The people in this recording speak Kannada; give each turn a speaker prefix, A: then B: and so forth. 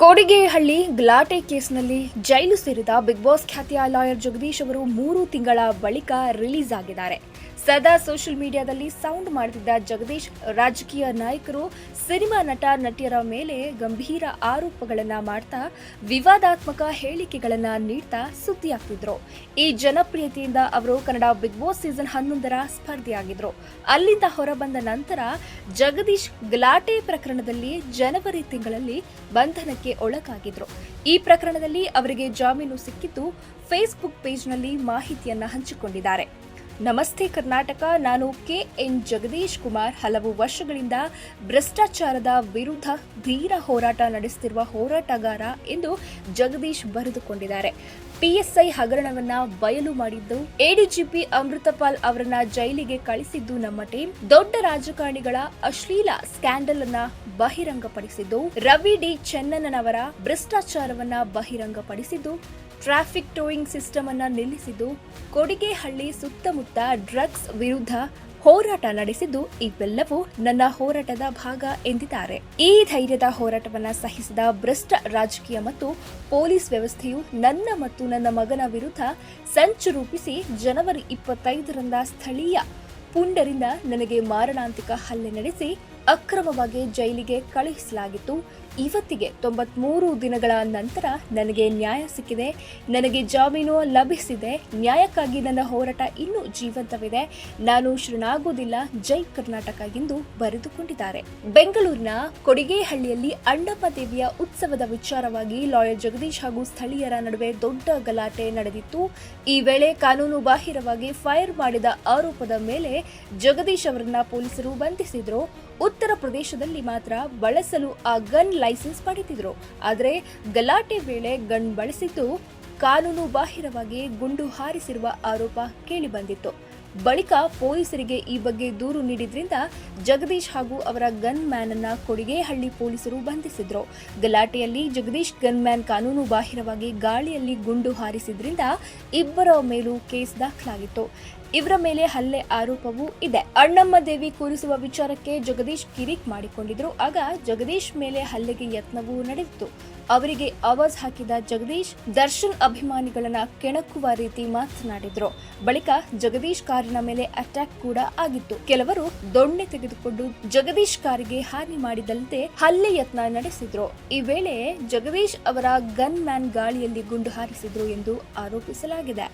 A: ಕೋಡಿಗೆಹಳ್ಳಿ ಗಲಾಟೆ ಕೇಸ್ನಲ್ಲಿ ಜೈಲು ಸೇರಿದ ಬಿಗ್ ಬಾಸ್ ಖ್ಯಾತಿಯ ಲಾಯರ್ ಜಗದೀಶ್ ಅವರು ಮೂರು ತಿಂಗಳ ಬಳಿಕ ರಿಲೀಸ್ ಆಗಿದ್ದಾರೆ. ಸದಾ ಸೋಷಿಯಲ್ ಮೀಡಿಯಾದಲ್ಲಿ ಸೌಂಡ್ ಮಾಡುತ್ತಿದ್ದ ಜಗದೀಶ್, ರಾಜಕೀಯ ನಾಯಕರು, ಸಿನಿಮಾ ನಟ, ನಟಿಯರ ಮೇಲೆ ಗಂಭೀರ ಆರೋಪಗಳನ್ನು ಮಾಡ್ತಾ ವಿವಾದಾತ್ಮಕ ಹೇಳಿಕೆಗಳನ್ನು ನೀಡ್ತಾ ಸುದ್ದಿಯಾಗ್ತಿದ್ರು. ಈ ಜನಪ್ರಿಯತೆಯಿಂದ ಅವರು ಕನ್ನಡ ಬಿಗ್ ಬಾಸ್ ಸೀಸನ್ ಹನ್ನೊಂದರ ಸ್ಪರ್ಧಿಯಾಗಿದ್ರು. ಅಲ್ಲಿಂದ ಹೊರಬಂದ ನಂತರ ಜಗದೀಶ್ ಗಲಾಟೆ ಪ್ರಕರಣದಲ್ಲಿ ಜನವರಿ ತಿಂಗಳಲ್ಲಿ ಬಂಧನಕ್ಕೆ ಒಳಗಾಗಿದ್ರು. ಈ ಪ್ರಕರಣದಲ್ಲಿ ಅವರಿಗೆ ಜಾಮೀನು ಸಿಕ್ಕಿದ್ದು ಫೇಸ್ಬುಕ್ ಪೇಜ್ನಲ್ಲಿ ಮಾಹಿತಿಯನ್ನ ಹಂಚಿಕೊಂಡಿದ್ದಾರೆ. ನಮಸ್ತೆ ಕರ್ನಾಟಕ, ನಾನು ಕೆ ಎನ್ ಜಗದೀಶ್ ಕುಮಾರ್. ಹಲವು ವರ್ಷಗಳಿಂದ ಭ್ರಷ್ಟಾಚಾರದ ವಿರುದ್ಧ ಧೀರ ಹೋರಾಟ ನಡೆಸುತ್ತಿರುವ ಹೋರಾಟಗಾರ ಎಂದು ಜಗದೀಶ್ ಬರೆದುಕೊಂಡಿದ್ದಾರೆ. ಪಿಎಸ್ಐ ಹಗರಣವನ್ನ ಬಯಲು ಮಾಡಿದ್ದು, ಎಡಿಜಿಪಿ ಅಮೃತಪಾಲ್ ಅವರನ್ನ ಜೈಲಿಗೆ ಕಳಿಸಿದ್ದು ನಮ್ಮ ಟೀಮ್. ದೊಡ್ಡ ರಾಜಕಾರಣಿಗಳ ಅಶ್ಲೀಲ ಸ್ಕ್ಯಾಂಡಲ್ ಅನ್ನ ಬಹಿರಂಗಪಡಿಸಿದ್ದು, ರವಿ ಡಿ ಚೆನ್ನಣ್ಣನವರ ಭ್ರಷ್ಟಾಚಾರವನ್ನ ಬಹಿರಂಗಪಡಿಸಿದ್ದು ಟ್ರಾಫಿಕ್ ಟೋಯಿಂಗ್ ಸಿಸ್ಟಮ್ ಅನ್ನು ನಿಲ್ಲಿಸಿದ್ದು, ಕೊಡಿಗೆಹಳ್ಳಿ ಸುತ್ತಮುತ್ತ ಡ್ರಗ್ಸ್ ವಿರುದ್ಧ ಹೋರಾಟ ನಡೆಸಿದ್ದು, ಇವೆಲ್ಲವೂ ನನ್ನ ಹೋರಾಟದ ಭಾಗ ಎಂದಿದ್ದಾರೆ. ಈ ಧೈರ್ಯದ ಹೋರಾಟವನ್ನ ಸಹಿಸಿದ ಭ್ರಷ್ಟ ರಾಜಕೀಯ ಮತ್ತು ಪೊಲೀಸ್ ವ್ಯವಸ್ಥೆಯು ನನ್ನ ಮತ್ತು ನನ್ನ ಮಗನ ವಿರುದ್ಧ ಸಂಚು ರೂಪಿಸಿ ಜನವರಿ ಇಪ್ಪತ್ತೈದರಿಂದ ಸ್ಥಳೀಯ ಪುಂಡರಿಂದ ನನಗೆ ಮಾರಣಾಂತಿಕ ಹಲ್ಲೆ ನಡೆಸಿ ಅಕ್ರಮವಾಗಿ ಜೈಲಿಗೆ ಕಳುಹಿಸಲಾಗಿತ್ತು. ಇವತ್ತಿಗೆ ತೊಂಬತ್ಮೂರು ದಿನಗಳ ನಂತರ ನನಗೆ ನ್ಯಾಯ ಸಿಕ್ಕಿದೆ. ನನಗೆ ಜಾಮೀನು ಲಭಿಸಿದೆ. ನ್ಯಾಯಕ್ಕಾಗಿ ನನ್ನ ಹೋರಾಟ ಇನ್ನೂ ಜೀವಂತವಿದೆ. ನಾನು ಶರಣಾಗುವುದಿಲ್ಲ. ಜೈ ಕರ್ನಾಟಕ ಎಂದು ಬರೆದುಕೊಂಡಿದ್ದಾರೆ. ಬೆಂಗಳೂರಿನ ಕೊಡಿಗೆಹಳ್ಳಿಯಲ್ಲಿ ಅಣ್ಣಪ್ಪ ದೇವಿಯ ಉತ್ಸವದ ವಿಚಾರವಾಗಿ ಲಾಯರ್ ಜಗದೀಶ್ ಹಾಗೂ ಸ್ಥಳೀಯರ ನಡುವೆ ದೊಡ್ಡ ಗಲಾಟೆ ನಡೆದಿತ್ತು. ಈ ವೇಳೆ ಕಾನೂನು ಬಾಹಿರವಾಗಿ ಫೈರ್ ಮಾಡಿದ ಆರೋಪದ ಮೇಲೆ ಜಗದೀಶ್ ಅವರನ್ನ ಪೊಲೀಸರು ಬಂಧಿಸಿದ್ರು. ಉತ್ತರ ಪ್ರದೇಶದಲ್ಲಿ ಮಾತ್ರ ಬಳಸಲು ಆ ಗನ್ ಲೈಸೆನ್ಸ್ ಪಡೆದಿದ್ರು. ಆದರೆ ಗಲಾಟೆ ವೇಳೆ ಗನ್ ಬಳಸಿದ್ದು ಕಾನೂನು ಬಾಹಿರವಾಗಿ ಗುಂಡು ಹಾರಿಸಿರುವ ಆರೋಪ ಕೇಳಿಬಂದಿತ್ತು. ಬಳಿಕ ಪೊಲೀಸರಿಗೆ ಈ ಬಗ್ಗೆ ದೂರು ನೀಡಿದ್ರಿಂದ ಜಗದೀಶ್ ಹಾಗೂ ಅವರ ಗನ್ ಮ್ಯಾನ್ ಅನ್ನ ಕೊಡಿಗೆಹಳ್ಳಿ ಪೊಲೀಸರು ಬಂಧಿಸಿದ್ರು. ಗಲಾಟೆಯಲ್ಲಿ ಜಗದೀಶ್ ಗನ್ ಮ್ಯಾನ್ ಕಾನೂನು ಬಾಹಿರವಾಗಿ ಗಾಳಿಯಲ್ಲಿ ಗುಂಡು ಹಾರಿಸಿದ್ರಿಂದ ಇಬ್ಬರ ಮೇಲೂ ಕೇಸ್ ದಾಖಲಾಗಿತ್ತು. ಇವರ ಮೇಲೆ ಹಲ್ಲೆ ಆರೋಪವೂ ಇದೆ. ಅಣ್ಣಮ್ಮ ದೇವಿ ಕೂರಿಸುವ ವಿಚಾರಕ್ಕೆ ಜಗದೀಶ್ ಕಿರಿಕ್ ಮಾಡಿಕೊಂಡಿದ್ರು. ಆಗ ಜಗದೀಶ್ ಮೇಲೆ ಹಲ್ಲೆಗೆ ಯತ್ನವೂ ನಡೆದಿತ್ತು. ಅವರಿಗೆ ಆವಾಜ್ ಹಾಕಿದ ಜಗದೀಶ್ ದರ್ಶನ್ ಅಭಿಮಾನಿಗಳನ್ನ ಕೆಣಕುವ ರೀತಿ ಮಾತನಾಡಿದ್ರು. ಬಳಿಕ ಜಗದೀಶ್ ಕಾರಿನ ಮೇಲೆ ಅಟ್ಯಾಕ್ ಕೂಡ ಆಗಿತ್ತು. ಕೆಲವರು ದೊಣ್ಣೆ ತೆಗೆದುಕೊಂಡು ಜಗದೀಶ್ ಕಾರಿಗೆ ಹಾನಿ ಮಾಡಿದಂತೆ ಹಲ್ಲೆ ಯತ್ನ ನಡೆಸಿದ್ರು. ಈ ವೇಳೆ ಜಗದೀಶ್ ಅವರ ಗನ್ ಮ್ಯಾನ್ ಗಾಳಿಯಲ್ಲಿ ಗುಂಡು ಹಾರಿಸಿದ್ರು ಎಂದು ಆರೋಪಿಸಲಾಗಿದೆ.